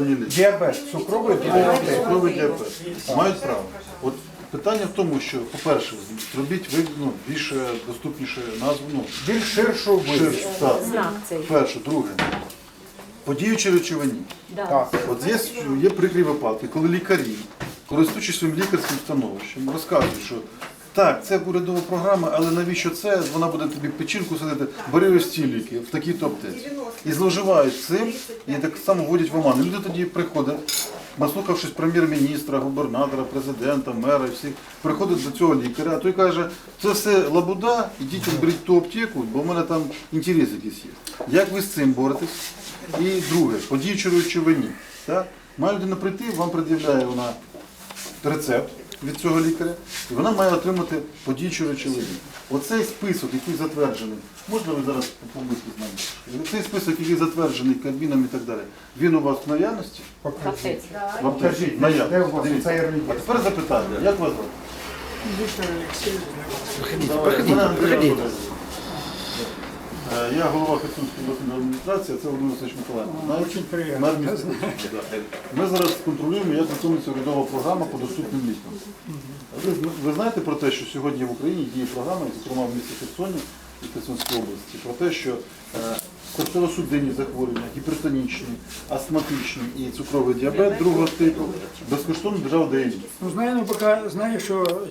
ліки. Діабет, цукровий діабет. Цукровий діабет. Мають право. От питання в тому, що, по-перше, зробіть ви ну, більше доступніше назву. Ну, Більш ширшу ширше. Так. Знак цей. Перше, друге. Подіючі речовині. Так. От є, є прикрі випадки, коли лікарі, користуючись своїм лікарським становищем, розказують, що так, це урядова програма, але навіщо це? Вона буде тобі печінку садити, бери ось ці ліки в такій-то аптеці. І зловживають цим, і так само вводять в оману. Люди тоді приходять, наслухавшись прем'єр-міністра, губернатора, президента, мера, і всіх, приходять до цього лікаря, а той каже, це все лабуда, ідіть беріть ту аптеку, бо в мене там інтерес якийсь є. Як ви з цим боретесь? І друге, по діючій речовині. Так? Має людина прийти, вам пред'являє вона рецепт від цього лікаря, і вона має отримати подіючу речовину. Оцей список, який затверджений, можна ви зараз побудьте з нами? Цей список, який затверджений Кабміном і так далі, він у вас в наявності? Покажіть. Вам кажіть, наявність. Дивіться. А тепер запитання, як вас звати? Віктор Олексійович, Я голова Херсонської обласної адміністрації, а це Володимир Васильович Миколаївич. Дуже приємно. Мер міста. Ми зараз контролюємо, як виконується урядова програма по доступним лікам. Ви, ви знаєте про те, що сьогодні в Україні діє програма, зокрема в місті Херсоні і Херсонській області, про те, що серцево-судинні захворювання, гіпертонічні, астматичні і цукровий діабет другого типу безкоштовно держава дає. Ну, знаю, ну, поки знаю, що